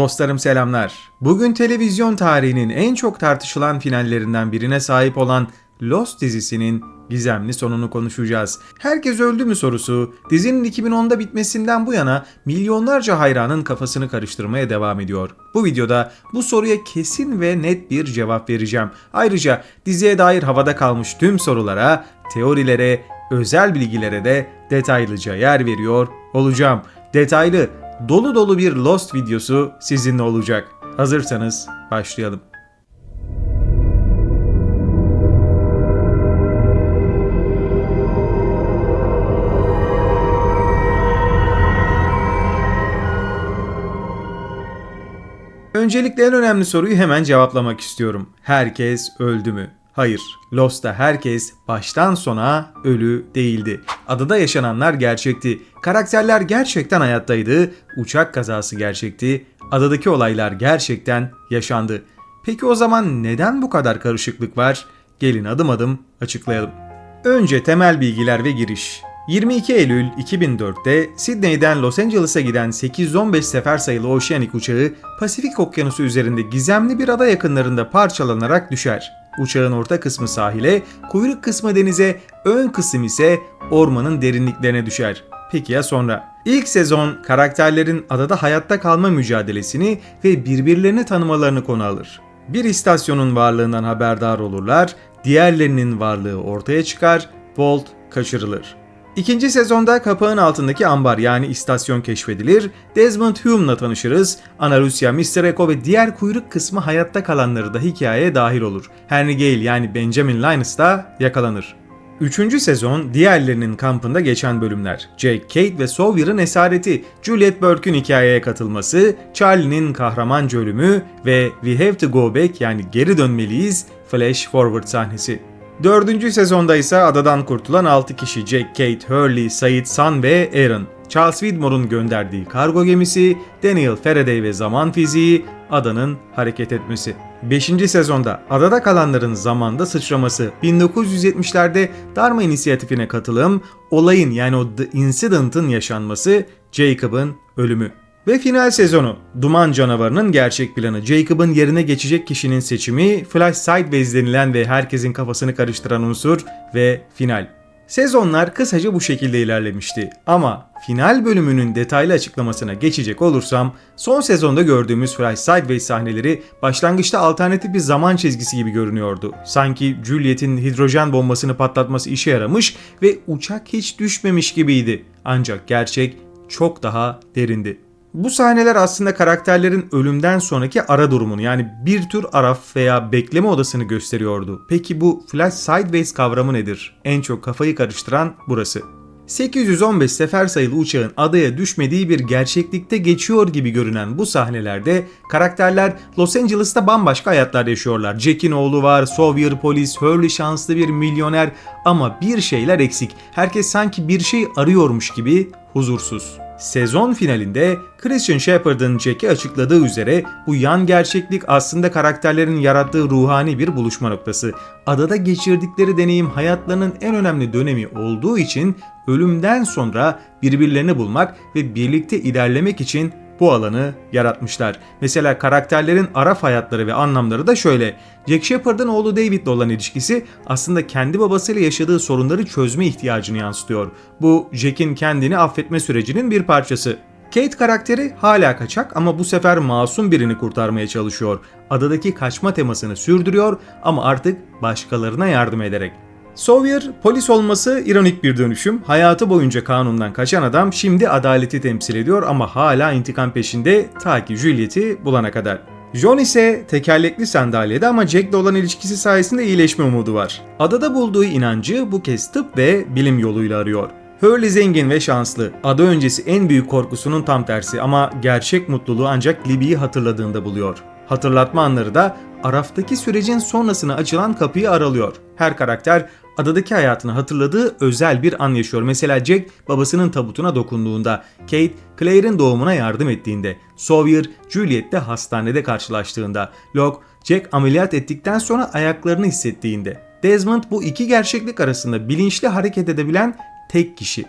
Dostlarım selamlar. Bugün televizyon tarihinin en çok tartışılan finallerinden birine sahip olan Lost dizisinin gizemli sonunu konuşacağız. Herkes öldü mü sorusu dizinin 2010'da bitmesinden bu yana milyonlarca hayranın kafasını karıştırmaya devam ediyor. Bu videoda bu soruya kesin ve net bir cevap vereceğim. Ayrıca diziye dair havada kalmış tüm sorulara, teorilere, özel bilgilere de detaylıca yer veriyor olacağım. Detaylı, dolu dolu bir Lost videosu sizinle olacak. Hazırsanız başlayalım. Öncelikle en önemli soruyu hemen cevaplamak istiyorum. Herkes öldü mü? Hayır. Lost'ta herkes baştan sona ölü değildi. Adada yaşananlar gerçekti. Karakterler gerçekten hayattaydı. Uçak kazası gerçekti. Adadaki olaylar gerçekten yaşandı. Peki o zaman neden bu kadar karışıklık var? Gelin adım adım açıklayalım. Önce temel bilgiler ve giriş. 22 Eylül 2004'te Sydney'den Los Angeles'a giden 815 sefer sayılı Oceanic uçağı Pasifik Okyanusu üzerinde gizemli bir ada yakınlarında parçalanarak düşer. Uçağın orta kısmı sahile, kuyruk kısmı denize, ön kısım ise ormanın derinliklerine düşer. Peki ya sonra? İlk sezon karakterlerin adada hayatta kalma mücadelesini ve birbirlerini tanımalarını konu alır. Bir istasyonun varlığından haberdar olurlar, diğerlerinin varlığı ortaya çıkar, Walt kaçırılır. İkinci sezonda kapağın altındaki ambar yani istasyon keşfedilir, Desmond Hume'la tanışırız, Ana Lucia, Mr. Eko ve diğer kuyruk kısmı hayatta kalanları da hikayeye dahil olur. Henry Gale yani Benjamin Linus da yakalanır. Üçüncü sezon diğerlerinin kampında geçen bölümler. Jake, Kate ve Sawyer'ın esareti, Juliet Burke'ün hikayeye katılması, Charlie'nin kahramanca ölümü ve We Have to Go Back yani geri dönmeliyiz Flash Forward sahnesi. Dördüncü sezonda ise adadan kurtulan 6 kişi Jack, Kate, Hurley, Said, Sun ve Aaron. Charles Widmore'un gönderdiği kargo gemisi, Daniel Faraday ve zaman fiziği, adanın hareket etmesi. 5. sezonda adada kalanların zamanda sıçraması, 1970'lerde Dharma inisiyatifine katılım, olayın yani o The Incident'ın yaşanması, Jacob'ın ölümü. Ve final sezonu. Duman canavarının gerçek planı. Jacob'ın yerine geçecek kişinin seçimi, Flash Sideways denilen ve herkesin kafasını karıştıran unsur ve final. Sezonlar kısaca bu şekilde ilerlemişti. Ama final bölümünün detaylı açıklamasına geçecek olursam, son sezonda gördüğümüz Flash Sideways sahneleri başlangıçta alternatif bir zaman çizgisi gibi görünüyordu. Sanki Juliet'in hidrojen bombasını patlatması işe yaramış ve uçak hiç düşmemiş gibiydi. Ancak gerçek çok daha derindi. Bu sahneler aslında karakterlerin ölümden sonraki ara durumunu yani bir tür araf veya bekleme odasını gösteriyordu. Peki bu flash sideways kavramı nedir? En çok kafayı karıştıran burası. 815 sefer sayılı uçağın adaya düşmediği bir gerçeklikte geçiyor gibi görünen bu sahnelerde karakterler Los Angeles'ta bambaşka hayatlar yaşıyorlar. Jack'in oğlu var, Sawyer polis, Hurley şanslı bir milyoner ama bir şeyler eksik. Herkes sanki bir şey arıyormuş gibi huzursuz. Sezon finalinde Christian Shepherd'ın Jack'e açıkladığı üzere bu yan gerçeklik aslında karakterlerin yarattığı ruhani bir buluşma noktası. Adada geçirdikleri deneyim hayatlarının en önemli dönemi olduğu için ölümden sonra birbirlerini bulmak ve birlikte ilerlemek için bu alanı yaratmışlar. Mesela karakterlerin araf hayatları ve anlamları da şöyle. Jack Shepard'ın oğlu David'le olan ilişkisi aslında kendi babasıyla yaşadığı sorunları çözme ihtiyacını yansıtıyor. Bu Jack'in kendini affetme sürecinin bir parçası. Kate karakteri hala kaçak ama bu sefer masum birini kurtarmaya çalışıyor. Adadaki kaçma temasını sürdürüyor ama artık başkalarına yardım ederek. Sawyer polis olması ironik bir dönüşüm. Hayatı boyunca kanundan kaçan adam şimdi adaleti temsil ediyor ama hala intikam peşinde ta ki Juliet'i bulana kadar. John ise tekerlekli sandalyede ama Jack'le olan ilişkisi sayesinde iyileşme umudu var. Adada bulduğu inancı bu kez tıp ve bilim yoluyla arıyor. Hurley zengin ve şanslı. Ada öncesi en büyük korkusunun tam tersi ama gerçek mutluluğu ancak Libby'yi hatırladığında buluyor. Hatırlatma anları da Araf'taki sürecin sonrasına açılan kapıyı aralıyor. Her karakter adadaki hayatını hatırladığı özel bir an yaşıyor. Mesela Jack babasının tabutuna dokunduğunda, Kate Claire'in doğumuna yardım ettiğinde, Sawyer Juliet'te hastanede karşılaştığında, Locke Jack ameliyat ettikten sonra ayaklarını hissettiğinde. Desmond bu iki gerçeklik arasında bilinçli hareket edebilen tek kişi.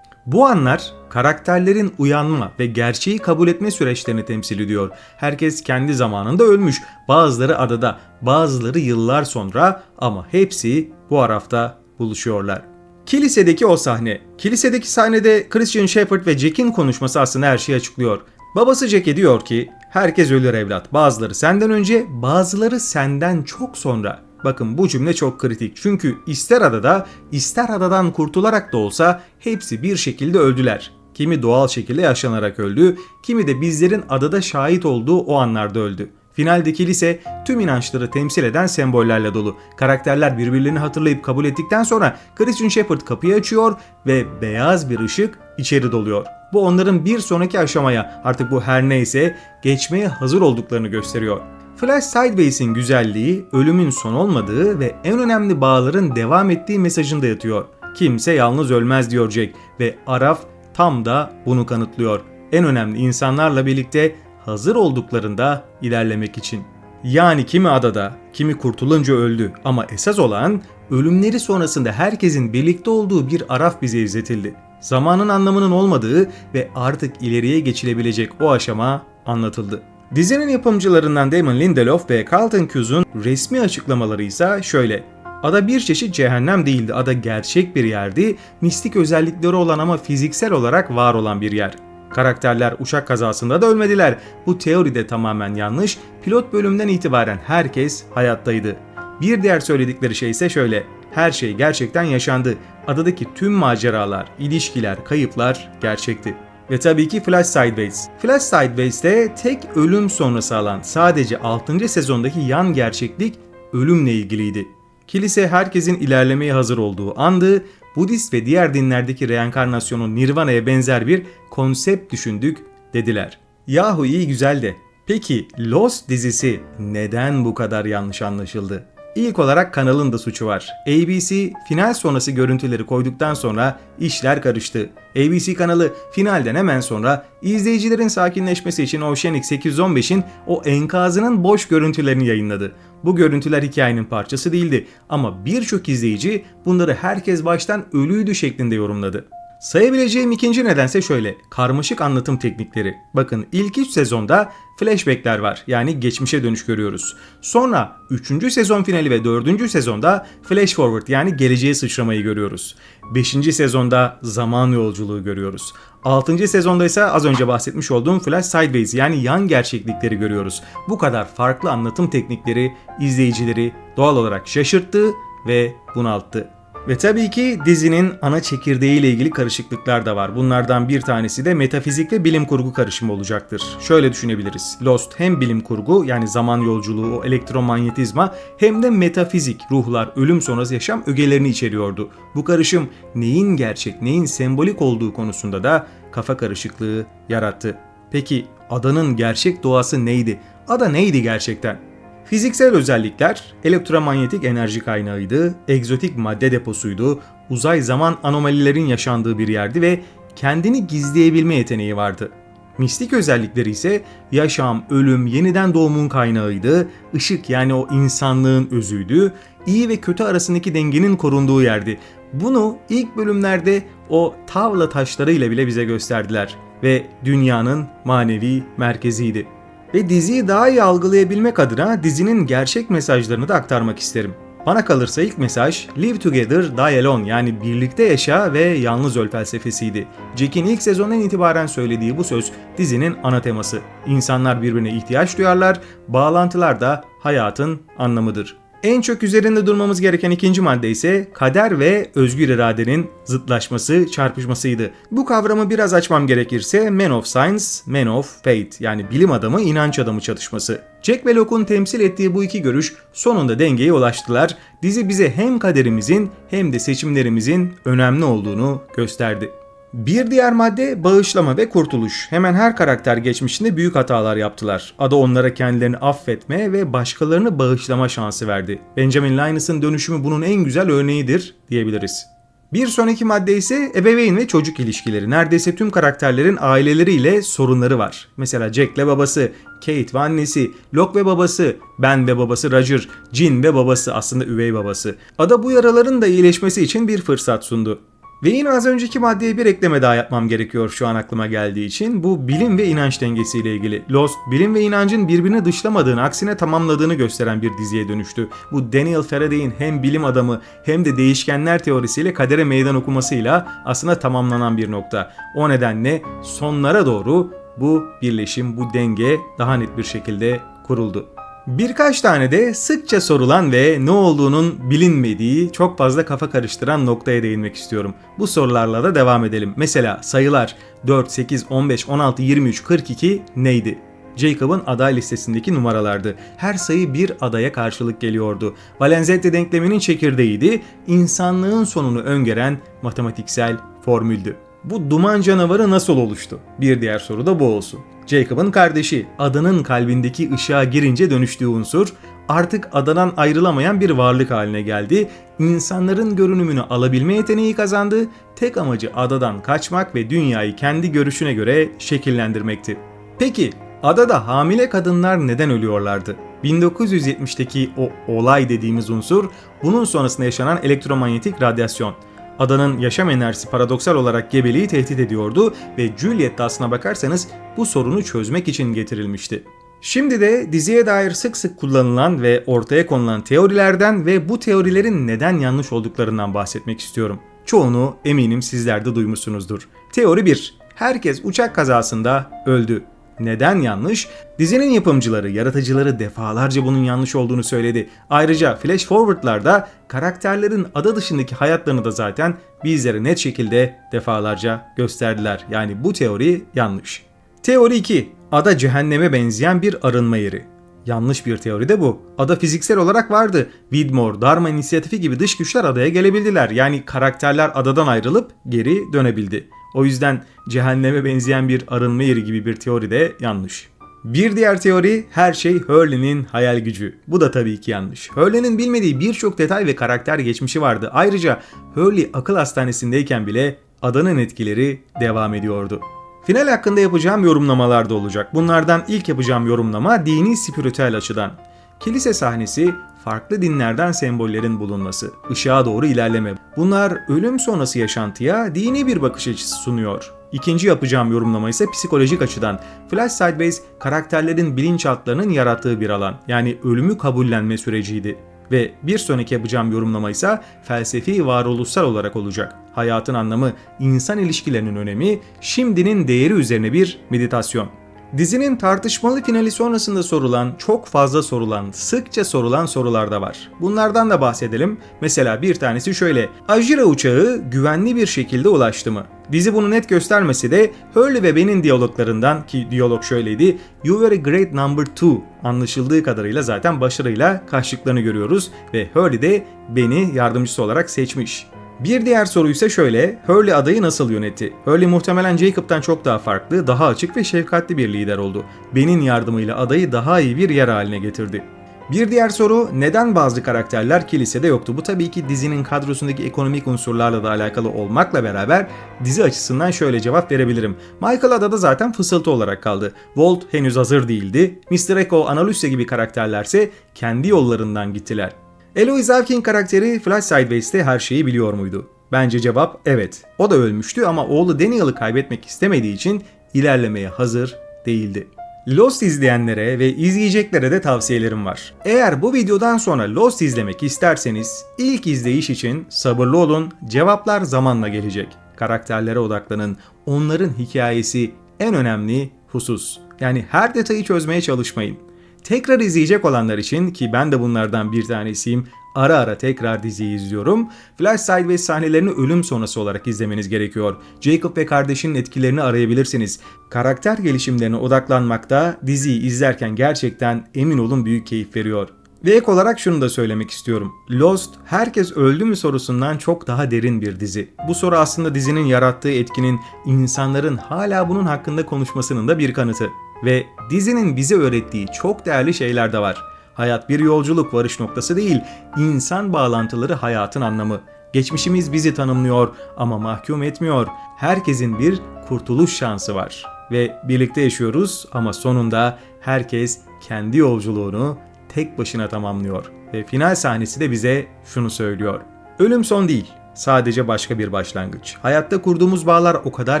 Bu anlar karakterlerin uyanma ve gerçeği kabul etme süreçlerini temsil ediyor. Herkes kendi zamanında ölmüş. Bazıları adada, bazıları yıllar sonra ama hepsi bu arafta buluşuyorlar. Kilisedeki o sahne. Kilisedeki sahnede Christian Shepherd ve Jack'in konuşması aslında her şeyi açıklıyor. Babası Jack'e diyor ki, herkes ölür evlat. Bazıları senden önce, bazıları senden çok sonra. Bakın bu cümle çok kritik. Çünkü ister adada, ister adadan kurtularak da olsa hepsi bir şekilde öldüler. Kimi doğal şekilde yaşanarak öldü, kimi de bizlerin adada şahit olduğu o anlarda öldü. Finaldeki lise tüm inançları temsil eden sembollerle dolu. Karakterler birbirlerini hatırlayıp kabul ettikten sonra Christian Shepherd kapıyı açıyor ve beyaz bir ışık içeri doluyor. Bu onların bir sonraki aşamaya artık bu her neyse geçmeye hazır olduklarını gösteriyor. Flash Sideways'in güzelliği ölümün son olmadığı ve en önemli bağların devam ettiği mesajında yatıyor. Kimse yalnız ölmez diyor Jack ve Araf tam da bunu kanıtlıyor. En önemli insanlarla birlikte hazır olduklarında ilerlemek için. Yani kimi adada, kimi kurtulunca öldü ama esas olan ölümleri sonrasında herkesin birlikte olduğu bir araf bize izletildi. Zamanın anlamının olmadığı ve artık ileriye geçilebilecek o aşama anlatıldı. Dizinin yapımcılarından Damon Lindelof ve Carlton Cuse'un resmi açıklamaları ise şöyle. Ada bir çeşit cehennem değildi. Ada gerçek bir yerdi. Mistik özellikleri olan ama fiziksel olarak var olan bir yer. Karakterler uçak kazasında da ölmediler. Bu teori de tamamen yanlış. Pilot bölümden itibaren herkes hayattaydı. Bir diğer söyledikleri şey ise şöyle. Her şey gerçekten yaşandı. Adadaki tüm maceralar, ilişkiler, kayıplar gerçekti. Ve tabii ki Flash Sideways. Flash Sideways'te tek ölüm sonrası alan sadece 6. sezondaki yan gerçeklik ölümle ilgiliydi. Kilise herkesin ilerlemeye hazır olduğu andı, Budist ve diğer dinlerdeki reenkarnasyonun Nirvana'ya benzer bir konsept düşündük dediler. Yahu iyi güzel de peki Lost dizisi neden bu kadar yanlış anlaşıldı? İlk olarak kanalın da suçu var. ABC final sonrası görüntüleri koyduktan sonra işler karıştı. ABC kanalı finalden hemen sonra izleyicilerin sakinleşmesi için Oceanic 815'in o enkazının boş görüntülerini yayınladı. Bu görüntüler hikayenin parçası değildi ama birçok izleyici bunları herkes baştan ölüydü şeklinde yorumladı. Sayabileceğim ikinci nedense şöyle. Karmaşık anlatım teknikleri. Bakın ilk 3 sezonda flashbackler var. Yani geçmişe dönüş görüyoruz. Sonra 3. sezon finali ve 4. sezonda flash forward yani geleceğe sıçramayı görüyoruz. 5. sezonda zaman yolculuğu görüyoruz. 6. sezonda ise az önce bahsetmiş olduğum Flash Sideways yani yan gerçeklikleri görüyoruz. Bu kadar farklı anlatım teknikleri izleyicileri doğal olarak şaşırttı ve bunalttı. Ve tabii ki dizinin ana çekirdeği ile ilgili karışıklıklar da var. Bunlardan bir tanesi de metafizik ve bilim kurgu karışımı olacaktır. Şöyle düşünebiliriz. Lost hem bilim kurgu yani zaman yolculuğu, o elektromanyetizma hem de metafizik, ruhlar, ölüm sonrası yaşam ögelerini içeriyordu. Bu karışım neyin gerçek, neyin sembolik olduğu konusunda da kafa karışıklığı yarattı. Peki adanın gerçek doğası neydi? Ada neydi gerçekten? Fiziksel özellikler elektromanyetik enerji kaynağıydı, egzotik madde deposuydu, uzay zaman anomalilerin yaşandığı bir yerdi ve kendini gizleyebilme yeteneği vardı. Mistik özellikleri ise yaşam, ölüm, yeniden doğumun kaynağıydı, ışık yani o insanlığın özüydü, iyi ve kötü arasındaki dengenin korunduğu yerdi. Bunu ilk bölümlerde o tavla taşlarıyla bile bize gösterdiler ve dünyanın manevi merkeziydi ve diziyi daha iyi algılayabilmek adına dizinin gerçek mesajlarını da aktarmak isterim. Bana kalırsa ilk mesaj Live Together, Die Alone yani birlikte yaşa ve yalnız öl felsefesiydi. Jack'in ilk sezondan itibaren söylediği bu söz dizinin ana teması. İnsanlar birbirine ihtiyaç duyarlar, bağlantılar da hayatın anlamıdır. En çok üzerinde durmamız gereken ikinci madde ise kader ve özgür iradenin zıtlaşması, çarpışmasıydı. Bu kavramı biraz açmam gerekirse Man of Science, Man of Faith yani bilim adamı, inanç adamı çatışması. Jack ve Locke'un temsil ettiği bu iki görüş sonunda dengeye ulaştılar. Dizi bize hem kaderimizin hem de seçimlerimizin önemli olduğunu gösterdi. Bir diğer madde bağışlama ve kurtuluş. Hemen her karakter geçmişinde büyük hatalar yaptılar. Ada onlara kendilerini affetme ve başkalarını bağışlama şansı verdi. Benjamin Linus'ın dönüşümü bunun en güzel örneğidir diyebiliriz. Bir sonraki madde ise ebeveyn ve çocuk ilişkileri. Neredeyse tüm karakterlerin aileleriyle sorunları var. Mesela Jack ile babası, Kate ve annesi, Locke ve babası, Ben ve babası Roger, Jin ve babası aslında üvey babası. Ada bu yaraların da iyileşmesi için bir fırsat sundu. Ve yine az önceki maddeye bir ekleme daha yapmam gerekiyor şu an aklıma geldiği için. Bu bilim ve inanç dengesiyle ilgili. Lost, bilim ve inancın birbirini dışlamadığını, aksine tamamladığını gösteren bir diziye dönüştü. Bu Daniel Faraday'in hem bilim adamı hem de değişkenler teorisiyle kadere meydan okumasıyla aslında tamamlanan bir nokta. O nedenle sonlara doğru bu birleşim, bu denge daha net bir şekilde kuruldu. Birkaç tane de sıkça sorulan ve ne olduğunun bilinmediği, çok fazla kafa karıştıran noktaya değinmek istiyorum. Bu sorularla da devam edelim. Mesela sayılar 4, 8, 15, 16, 23, 42 neydi? Jacob'ın aday listesindeki numaralardı. Her sayı bir adaya karşılık geliyordu. Valenzetti denkleminin çekirdeğiydi. İnsanlığın sonunu öngören matematiksel formüldü. Bu duman canavarı nasıl oluştu? Bir diğer soru da bu olsun. Jacob'ın kardeşi, adanın kalbindeki ışığa girince dönüştüğü unsur, artık adadan ayrılamayan bir varlık haline geldi. İnsanların görünümünü alabilme yeteneği kazandı. Tek amacı adadan kaçmak ve dünyayı kendi görüşüne göre şekillendirmekti. Peki adada hamile kadınlar neden ölüyorlardı? 1970'teki o olay dediğimiz unsur, bunun sonrasında yaşanan elektromanyetik radyasyon. Adanın yaşam enerjisi paradoksal olarak gebeliği tehdit ediyordu ve Juliet de aslına bakarsanız bu sorunu çözmek için getirilmişti. Şimdi de diziye dair sık sık kullanılan ve ortaya konulan teorilerden ve bu teorilerin neden yanlış olduklarından bahsetmek istiyorum. Çoğunu eminim sizler de duymuşsunuzdur. Teori 1. Herkes uçak kazasında öldü. Neden yanlış? Dizinin yapımcıları, yaratıcıları defalarca bunun yanlış olduğunu söyledi. Ayrıca flash forward'larda karakterlerin ada dışındaki hayatlarını da zaten bizlere net şekilde defalarca gösterdiler. Yani bu teori yanlış. Teori 2. Ada cehenneme benzeyen bir arınma yeri. Yanlış bir teori de bu. Ada fiziksel olarak vardı. Widmore, Dharma inisiyatifi gibi dış güçler adaya gelebildiler. Yani karakterler adadan ayrılıp geri dönebildi. O yüzden cehenneme benzeyen bir arınma yeri gibi bir teori de yanlış. Bir diğer teori her şey Hurley'nin hayal gücü. Bu da tabii ki yanlış. Hurley'nin bilmediği birçok detay ve karakter geçmişi vardı. Ayrıca Hurley akıl hastanesindeyken bile adanın etkileri devam ediyordu. Final hakkında yapacağım yorumlamalar da olacak. Bunlardan ilk yapacağım yorumlama dini spiritüel açıdan. Kilise sahnesi farklı dinlerden sembollerin bulunması, ışığa doğru ilerleme. Bunlar ölüm sonrası yaşantıya dini bir bakış açısı sunuyor. İkinci yapacağım yorumlama ise psikolojik açıdan. Flash Sideways karakterlerin bilinçaltlarının yarattığı bir alan. Yani ölümü kabullenme süreciydi. Ve bir sonraki yapacağım yorumlama ise felsefi varoluşsal olarak olacak. Hayatın anlamı, insan ilişkilerinin önemi, şimdinin değeri üzerine bir meditasyon. Dizinin tartışmalı finali sonrasında sorulan, çok fazla sorulan, sıkça sorulan sorular da var. Bunlardan da bahsedelim. Mesela bir tanesi şöyle. Ajira uçağı güvenli bir şekilde ulaştı mı? Dizi bunu net göstermesi de Hurley ve Ben'in diyaloglarından ki diyalog şöyleydi. You were a great number two anlaşıldığı kadarıyla zaten başarıyla karşılıklarını görüyoruz ve Hurley de Ben'i yardımcısı olarak seçmiş. Bir diğer soru ise şöyle, Hurley adayı nasıl yönetti? Hurley muhtemelen Jacob'tan çok daha farklı, daha açık ve şefkatli bir lider oldu. Ben'in yardımıyla adayı daha iyi bir yer haline getirdi. Bir diğer soru neden bazı karakterler kilisede yoktu? Bu tabii ki dizinin kadrosundaki ekonomik unsurlarla da alakalı olmakla beraber dizi açısından şöyle cevap verebilirim. Michael adada zaten fısıltı olarak kaldı. Walt henüz hazır değildi. Mr. Echo, Analysia gibi karakterlerse kendi yollarından gittiler. Eloise Avkin karakteri Flash Sideways'te her şeyi biliyor muydu? Bence cevap evet. O da ölmüştü ama oğlu Daniel'ı kaybetmek istemediği için ilerlemeye hazır değildi. Lost izleyenlere ve izleyeceklere de tavsiyelerim var. Eğer bu videodan sonra Lost izlemek isterseniz ilk izleyiş için sabırlı olun, cevaplar zamanla gelecek. Karakterlere odaklanın, onların hikayesi en önemli husus. Yani her detayı çözmeye çalışmayın. Tekrar izleyecek olanlar için ki ben de bunlardan bir tanesiyim ara ara tekrar diziyi izliyorum. Flash Sideways sahnelerini ölüm sonrası olarak izlemeniz gerekiyor. Jacob ve kardeşinin etkilerini arayabilirsiniz. Karakter gelişimlerine odaklanmakta diziyi izlerken gerçekten emin olun büyük keyif veriyor. Ve ek olarak şunu da söylemek istiyorum. Lost, herkes öldü mü sorusundan çok daha derin bir dizi. Bu soru aslında dizinin yarattığı etkinin insanların hala bunun hakkında konuşmasının da bir kanıtı. Ve dizinin bize öğrettiği çok değerli şeyler de var. Hayat bir yolculuk varış noktası değil, insan bağlantıları hayatın anlamı. Geçmişimiz bizi tanımlıyor ama mahkum etmiyor. Herkesin bir kurtuluş şansı var. Ve birlikte yaşıyoruz ama sonunda herkes kendi yolculuğunu tek başına tamamlıyor. Ve final sahnesi de bize şunu söylüyor. Ölüm son değil. sadece başka bir başlangıç. Hayatta kurduğumuz bağlar o kadar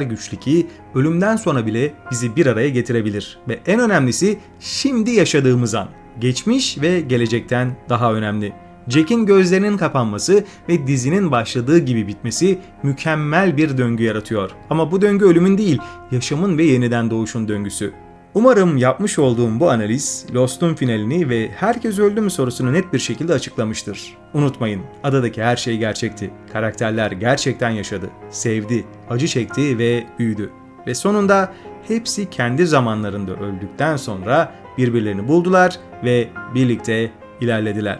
güçlü ki ölümden sonra bile bizi bir araya getirebilir. Ve en önemlisi şimdi yaşadığımız an. Geçmiş ve gelecekten daha önemli. Jack'in gözlerinin kapanması ve dizinin başladığı gibi bitmesi mükemmel bir döngü yaratıyor. Ama bu döngü ölümün değil, yaşamın ve yeniden doğuşun döngüsü. Umarım yapmış olduğum bu analiz Lost'un finalini ve herkes öldü mü sorusunu net bir şekilde açıklamıştır. Unutmayın, adadaki her şey gerçekti. Karakterler gerçekten yaşadı, sevdi, acı çekti ve büyüdü. Ve sonunda hepsi kendi zamanlarında öldükten sonra birbirlerini buldular ve birlikte ilerlediler.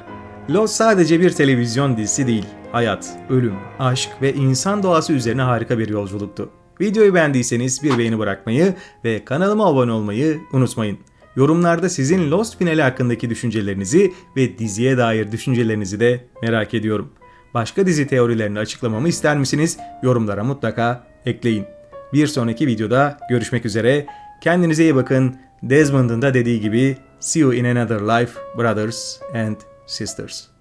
Lost sadece bir televizyon dizisi değil. Hayat, ölüm, aşk ve insan doğası üzerine harika bir yolculuktu. Videoyu beğendiyseniz bir beğeni bırakmayı ve kanalıma abone olmayı unutmayın. Yorumlarda sizin Lost finali hakkındaki düşüncelerinizi ve diziye dair düşüncelerinizi de merak ediyorum. Başka dizi teorilerini açıklamamı ister misiniz? Yorumlara mutlaka ekleyin. Bir sonraki videoda görüşmek üzere. Kendinize iyi bakın. Desmond'ın da dediği gibi See you in another life, brothers and sisters.